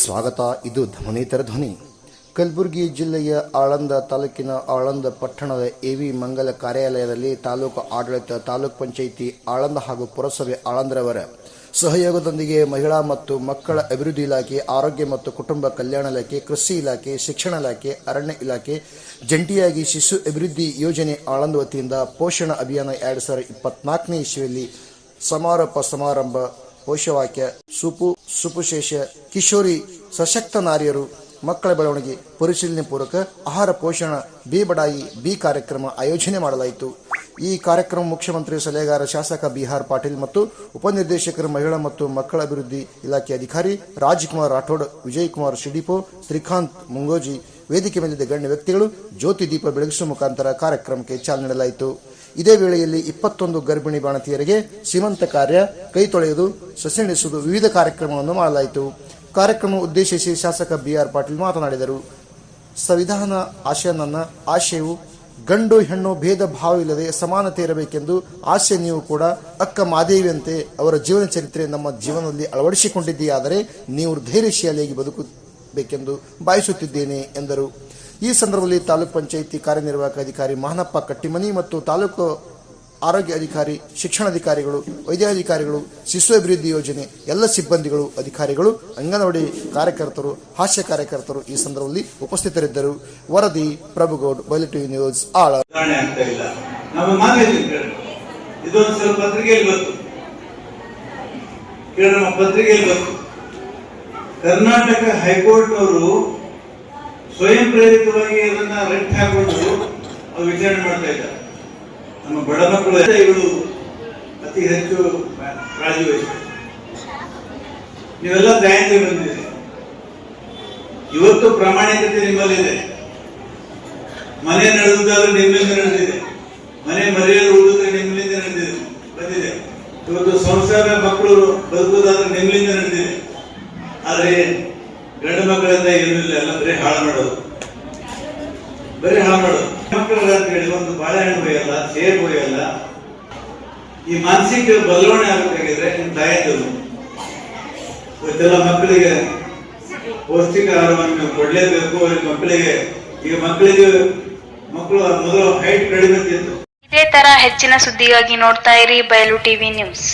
ಸ್ವಾಗತ. ಇದು ಧ್ವನಿತರ ಧ್ವನಿ. ಕಲಬುರಗಿ ಜಿಲ್ಲೆಯ ಆಳಂದ ತಾಲೂಕಿನ ಆಳಂದ ಪಟ್ಟಣದ ಎವಿ ಮಂಗಲ ಕಾರ್ಯಾಲಯದಲ್ಲಿ ತಾಲೂಕು ಆಡಳಿತ, ತಾಲೂಕ್ ಪಂಚಾಯಿತಿ ಆಳಂದ ಹಾಗೂ ಪುರಸಭೆ ಆಳಂದರವರ ಸಹಯೋಗದೊಂದಿಗೆ ಮಹಿಳಾ ಮತ್ತು ಮಕ್ಕಳ ಅಭಿವೃದ್ಧಿ ಇಲಾಖೆ, ಆರೋಗ್ಯ ಮತ್ತು ಕುಟುಂಬ ಕಲ್ಯಾಣ ಇಲಾಖೆ, ಕೃಷಿ ಇಲಾಖೆ, ಶಿಕ್ಷಣ ಇಲಾಖೆ, ಅರಣ್ಯ ಇಲಾಖೆ, ಜಂಟಿಯಾಗಿ ಶಿಶು ಅಭಿವೃದ್ಧಿ ಯೋಜನೆ ಆಳಂದ ವತಿಯಿಂದ ಪೋಷಣ ಅಭಿಯಾನ ಎರಡು ಸಾವಿರದ ಇಪ್ಪತ್ನಾಲ್ಕನೇ ಇಸ್ವಿಯಲ್ಲಿ ಸಮಾರೋಪ ಸಮಾರಂಭ ಘೋಷವಾಕ್ಯ, ಸುಪು, ಸುಪುಶೇಷ, ಕಿಶೋರಿ, ಸಶಕ್ತ ನಾರಿಯರು, ಮಕ್ಕಳ ಬೆಳವಣಿಗೆ, ಪರಿಶೀಲನೆ ಪೂರ್ವಕ ಆಹಾರ ಪೋಷಣ, ಬಿ ಬಡಾಯಿ, ಬಿ ಕಾರ್ಯಕ್ರಮ ಆಯೋಜನೆ ಮಾಡಲಾಯಿತು. ಈ ಕಾರ್ಯಕ್ರಮ ಮುಖ್ಯಮಂತ್ರಿ ಸಲಹೆಗಾರ ಶಾಸಕ ಬಿಹಾರ್ ಪಾಟೀಲ್ ಮತ್ತು ಉಪನಿರ್ದೇಶಕರು ಮಹಿಳಾ ಮತ್ತು ಮಕ್ಕಳ ಅಭಿವೃದ್ಧಿ ಇಲಾಖೆ ಅಧಿಕಾರಿ ರಾಜ್ಕುಮಾರ್ ರಾಠೋಡ್ ವಿಜಯ್ ಕುಮಾರ್ ಶಿಡಿಪೋ ಶ್ರೀಕಾಂತ್ ಮುಂಗೋಜಿ ವೇದಿಕೆ ಮೇಲಿದ್ದ ಗಣ್ಯ ವ್ಯಕ್ತಿಗಳು ಜ್ಯೋತಿ ದೀಪ ಬೆಳಗಿಸುವ ಮುಖಾಂತರ ಕಾರ್ಯಕ್ರಮಕ್ಕೆ ಚಾಲನೆ ನೀಡಲಾಯಿತು. ಇದೇ ವೇಳೆಯಲ್ಲಿ ಇಪ್ಪತ್ತೊಂದು ಗರ್ಭಿಣಿ ಬಾಣತಿಯರಿಗೆ ಸೀಮಂತ ಕಾರ್ಯ, ಕೈ ತೊಳೆಯುವುದು, ಸಸಿ ನೆಡೆಸುವುದು ವಿವಿಧ ಕಾರ್ಯಕ್ರಮಗಳನ್ನು ಮಾಡಲಾಯಿತು. ಕಾರ್ಯಕ್ರಮ ಉದ್ದೇಶಿಸಿ ಶಾಸಕ ಬಿಆರ್ ಪಾಟೀಲ್ ಮಾತನಾಡಿದರು. ಸಂವಿಧಾನ ಆಶಯ ನನ್ನ, ಆಶಯವು ಗಂಡು ಹೆಣ್ಣು ಭೇದ ಭಾವ ಇಲ್ಲದೆ ಸಮಾನತೆ ಇರಬೇಕೆಂದು ಆಶೆ ನೀವು ಕೂಡ ಅಕ್ಕ ಮಾದೇವಿಯಂತೆ ಅವರ ಜೀವನ ಚರಿತ್ರೆ ನಮ್ಮ ಜೀವನದಲ್ಲಿ ಅಳವಡಿಸಿಕೊಂಡಿದ್ದೀಯಾದರೆ ನೀವು ಧೈರ್ಯಶಾಲಿಯಾಗಿ ಬದುಕಬೇಕೆಂದು ಬಯಸುತ್ತಿದ್ದೇನೆ ಎಂದರು. ಈ ಸಂದರ್ಭದಲ್ಲಿ ತಾಲೂಕ್ ಪಂಚಾಯಿತಿ ಕಾರ್ಯನಿರ್ವಾಹಕ ಅಧಿಕಾರಿ ಮಹನಪ್ಪ ಕಟ್ಟಿಮನಿ ಮತ್ತು ತಾಲೂಕು ಆರೋಗ್ಯ ಅಧಿಕಾರಿ, ಶಿಕ್ಷಣಾಧಿಕಾರಿಗಳು, ವೈದ್ಯಾಧಿಕಾರಿಗಳು, ಶಿಶು ಅಭಿವೃದ್ಧಿ ಯೋಜನೆ, ಎಲ್ಲ ಸಿಬ್ಬಂದಿಗಳು, ಅಧಿಕಾರಿಗಳು, ಅಂಗನವಾಡಿ ಕಾರ್ಯಕರ್ತರು ಹಾಸ್ಯ ಕಾರ್ಯಕರ್ತರು ಈ ಸಂದರ್ಭದಲ್ಲಿ ಉಪಸ್ಥಿತರಿದ್ದರು. ವರದಿ ಪ್ರಭುಗೌಡ್ ಬಯಲು ನ್ಯೂಸ್, ಆಳ. ಕರ್ನಾಟಕ ಹೈಕೋರ್ಟ್ ಅವರು ಸ್ವಯಂ ಪ್ರೇರಿತವಾಗಿ ಅದನ್ನ ರೆಟ್ ಹಾಕೊಂಡು ಅವ್ರು ವಿಚಾರಣೆ ಮಾಡ್ತಾ ಇದ್ದಾರೆ. ನಮ್ಮ ಬಡ ಮಕ್ಕಳು ಇವರು ಅತಿ ಹೆಚ್ಚು ಕಾಳಜಿ ನೀವೆಲ್ಲ ಬ್ಯಾಂಕ್ ಬಂದಿದೆ ಇವತ್ತು ಪ್ರಾಮಾಣಿಕತೆ ನಿಮ್ಮಲ್ಲಿದೆ. ಮನೆ ನಡೆದಾದ್ರೆ ನಿಮ್ಮಿಂದ ನಡೆದಿದೆ. ಮನೆ ಮರೆಯಲು ಉಳಿದ್ರೆ ನಿಮ್ಮಿಂದ ನಡೆದಿದೆ. ಬಂದಿದೆ. ಇವತ್ತು ಸಂಸಾರ ಮಕ್ಕಳು ಬದುಕುದಾದ್ರೆ ನಿಮ್ಮಿಂದ ನಡೆದಿದೆ. ಆದ್ರೆ ಗಂಡು ಮಕ್ಕಳಿಂದ ಏನಿಲ್ಲ, ಎಲ್ಲ ಬರೀ ಹಾಳು ಮಾಡೋದು. ಬರೀ ಹಾಳು ಮಾಡೋದು. ಮಕ್ಕಳ ಹೇಳಿ ಒಂದು ಬಾಳೆಹಣ್ಣು ಒಯ್ಯಲ್ಲ ಸೇಬು ಒಯ್ಯಲ್ಲ ಈ ಮಾನಸಿಕ ಬದಲಾವಣೆ ಆಗಬೇಕಾಗಿದ್ರೆ ನಿಮ್ ತಾಯಂದಿರು ಇವತ್ತೆಲ್ಲ ಮಕ್ಕಳಿಗೆ ಪೌಷ್ಟಿಕ ಆಹಾರವನ್ನು ಕೊಡಲೇಬೇಕು ಮಕ್ಕಳಿಗೆ, ಈಗ ಮಕ್ಕಳಿಗೆ ಮಕ್ಕಳು ಮೊದಲು ಹೈಟ್ ಕಡಿಮೆ ಇದೇ ತರ ಹೆಚ್ಚಿನ ಸುದ್ದಿಗಾಗಿ ನೋಡ್ತಾ ಇರಿ ಬಯಲು ಟಿವಿ ನ್ಯೂಸ್.